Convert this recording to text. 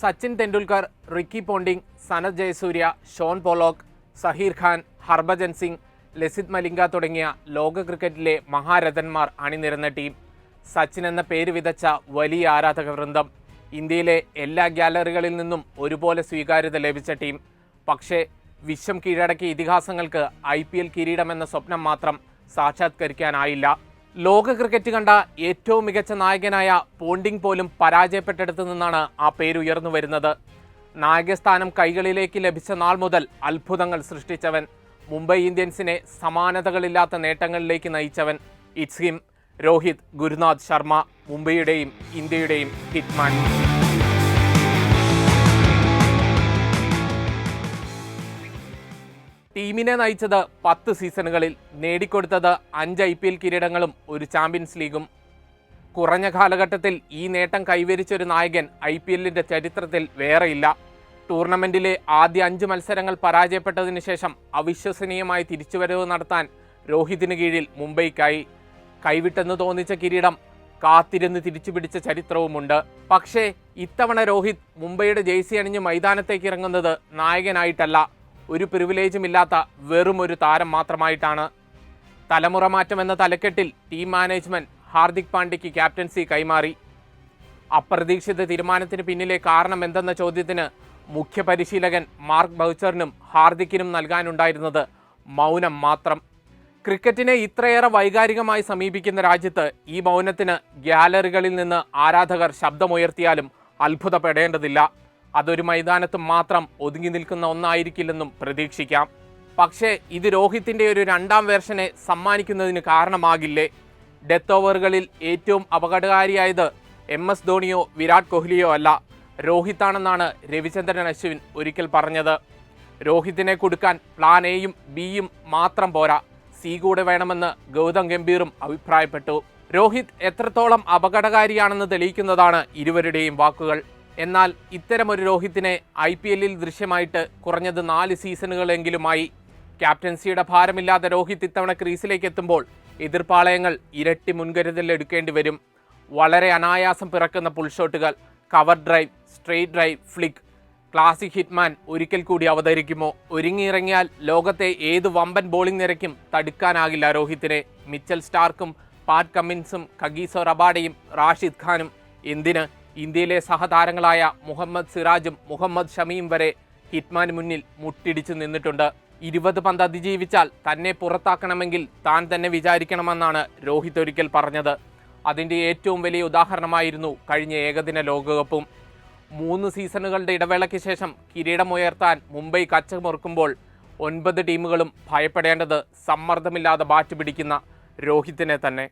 Sachin Tendulkar Ricky Ponting Sanath Jayasuriya Shaun Pollock Zaheer Khan Harbhajan Singh Lasith Malinga തുടങ്ങിയ ലോക ക്രിക്കറ്റിലെ മഹാരഥന്മാർ അണിനിരന്ന team. Sachin എന്ന പേര് വിതച്ച വലിയ ആരാധക വൃന്ദം ഇന്ത്യയിലെ എല്ലാ ഗ്യാലറികളിൽ നിന്നും ഒരുപോലെ സ്വീകാര്യത ലഭിച്ച ടീം. പക്ഷേ വിശ്വം കീഴടക്കിയ ഇതിഹാസങ്ങൾക്ക് ഐ പി എൽ കിരീടമെന്ന സ്വപ്നം മാത്രം സാക്ഷാത്കരിക്കാനായില്ല. ലോക ക്രിക്കറ്റ് കണ്ട ഏറ്റവും മികച്ച നായകനായ പോണ്ടിംഗ് പോലും പരാജയപ്പെട്ടെടുത്തു നിന്നാണ് ആ പേരുയർന്നു വരുന്നത്. നായകസ്ഥാനം കൈകളിലേക്ക് ലഭിച്ച നാൾ മുതൽ അത്ഭുതങ്ങൾ സൃഷ്ടിച്ചവൻ മുംബൈ ഇന്ത്യൻസിനെ സമാനതകളില്ലാത്ത നേട്ടങ്ങളിലേക്ക് നയിച്ചവൻ ഇറ്റ്സ് ഹിം. രോഹിത് ഗുരുനാഥ് ശർമ്മ മുംബൈയുടെയും ഇന്ത്യയുടെയും ഹിറ്റ്മാൻ. ടീമിനെ നയിച്ചത് പത്ത് സീസണുകളിൽ നേടിക്കൊടുത്തത് അഞ്ച് ഐ പി എൽ കിരീടങ്ങളും ഒരു ചാമ്പ്യൻസ് ലീഗും. കുറഞ്ഞ കാലഘട്ടത്തിൽ ഈ നേട്ടം കൈവരിച്ച ഒരു നായകൻ ഐ പി എല്ലിന്റെ ചരിത്രത്തിൽ വേറെയില്ല. ടൂർണമെന്റിലെ ആദ്യ അഞ്ച് മത്സരങ്ങൾ പരാജയപ്പെട്ടതിന് ശേഷം അവിശ്വസനീയമായി തിരിച്ചുവരവ് നടത്താൻ രോഹിതിന് കീഴിൽ മുംബൈക്കായി. കൈവിട്ടെന്ന് തോന്നിച്ച കിരീടം കാത്തിരുന്ന് തിരിച്ചു പിടിച്ച ചരിത്രവുമുണ്ട്. പക്ഷേ ഇത്തവണ രോഹിത് മുംബൈയുടെ ജേഴ്സി അണിഞ്ഞ് മൈതാനത്തേക്ക് ഇറങ്ങുന്നത് നായകനായിട്ടല്ല. ഒരു പ്രിവിലേജും ഇല്ലാത്ത വെറും ഒരു താരം മാത്രമായിട്ടാണ് തലമുറ മാറ്റം എന്ന തലക്കെട്ടിൽ ടീം മാനേജ്മെന്റ് ഹാർദിക് പാണ്ഡ്യയ്ക്ക് ക്യാപ്റ്റൻസി കൈമാറി. അപ്രതീക്ഷിത തീരുമാനത്തിന് പിന്നിലെ കാരണം എന്തെന്ന ചോദ്യത്തിന് മുഖ്യ പരിശീലകൻ മാർക്ക് ബൗച്ചറിനും ഹാർദിക്കിനും നൽകാനുണ്ടായിരുന്നത് മൗനം മാത്രം. ക്രിക്കറ്റിനെ ഇത്രയേറെ വൈകാരികമായി സമീപിക്കുന്ന രാജ്യത്ത് ഈ മൗനത്തിന് ഗ്യാലറികളിൽ നിന്ന് ആരാധകർ ശബ്ദമുയർത്തിയാലും അത്ഭുതപ്പെടേണ്ടതില്ല. അതൊരു മൈതാനത്ത് മാത്രം ഒതുങ്ങി നിൽക്കുന്ന ഒന്നായിരിക്കില്ലെന്നും പ്രതീക്ഷിക്കാം. പക്ഷേ ഇത് രോഹിത്തിന്റെ ഒരു രണ്ടാം വേർഷനെ സമ്മാനിക്കുന്നതിന് കാരണമാകില്ലേ? ഡെത്ത് ഓവറുകളിൽ ഏറ്റവും അപകടകാരിയായത് എം എസ് ധോണിയോ വിരാട് കോഹ്ലിയോ അല്ല. രോഹിത്താണെന്നാണ് രവിചന്ദ്രൻ അശ്വിൻ ഒരിക്കൽ പറഞ്ഞത്. രോഹിത്തിനെ കൊടുക്കാൻ പ്ലാൻ എയും ബിയും മാത്രം പോരാ. സി കൂടെ വേണമെന്ന് ഗൗതം ഗംഭീറും അഭിപ്രായപ്പെട്ടു. രോഹിത് എത്രത്തോളം അപകടകാരിയാണെന്ന് തെളിയിക്കുന്നതാണ് ഇരുവരുടെയും വാക്കുകൾ. എന്നാൽ ഇത്തരമൊരു രോഹിത്തിനെ ഐ പി എല്ലിൽ ദൃശ്യമായിട്ട് കുറഞ്ഞത് നാല് സീസണുകളെങ്കിലുമായി. ക്യാപ്റ്റൻസിയുടെ ഭാരമില്ലാതെ രോഹിത് ഇത്തവണ ക്രീസിലേക്ക് എത്തുമ്പോൾ എതിർപ്പാളയങ്ങൾ ഇരട്ടി മുൻകരുതൽ എടുക്കേണ്ടി വരും. വളരെ അനായാസം പിറക്കുന്ന പുൾഷോട്ടുകൾ cover drive straight drive flick classic hitman ഒരിക്കൽ കൂടി അവതരിക്കുമോ? ഒരുങ്ങിയിറങ്ങിയാൽ ലോകത്തെ ഏത് വമ്പൻ ബോളിംഗ് നിരക്കും തടുക്കാനാകില്ല രോഹിത്തിനെ. മിച്ചൽ സ്റ്റാർക്കും പാറ്റ് കമ്മിൻസും കഗീസോ റബാഡയും റാഷിദ് ഖാനും എന്തിന് ഇന്ത്യയിലെ സഹതാരങ്ങളായ മുഹമ്മദ് സിറാജും മുഹമ്മദ് ഷമിയും വരെ ഹിറ്റ്മാന് മുന്നിൽ മുട്ടിടിച്ചു നിന്നിട്ടുണ്ട്. ഇരുപത് പന്ത് അതിജീവിച്ചാൽ തന്നെ പുറത്താക്കണമെങ്കിൽ താൻ തന്നെ വിചാരിക്കണമെന്നാണ് രോഹിത് ഒരിക്കൽ പറഞ്ഞത്. അതിന്റെ ഏറ്റവും വലിയ ഉദാഹരണമായിരുന്നു കഴിഞ്ഞ ഏകദിന ലോകകപ്പും. മൂന്ന് സീസണുകളുടെ ഇടവേളയ്ക്ക് ശേഷം കിരീടമുയർത്താൻ മുംബൈ കച്ചമുറുക്കുമ്പോൾ ഒൻപത് ടീമുകളും ഭയപ്പെടേണ്ടത് സമ്മർദ്ദമില്ലാതെ ബാറ്റ് പിടിക്കുന്ന രോഹിത്തിനെ തന്നെ.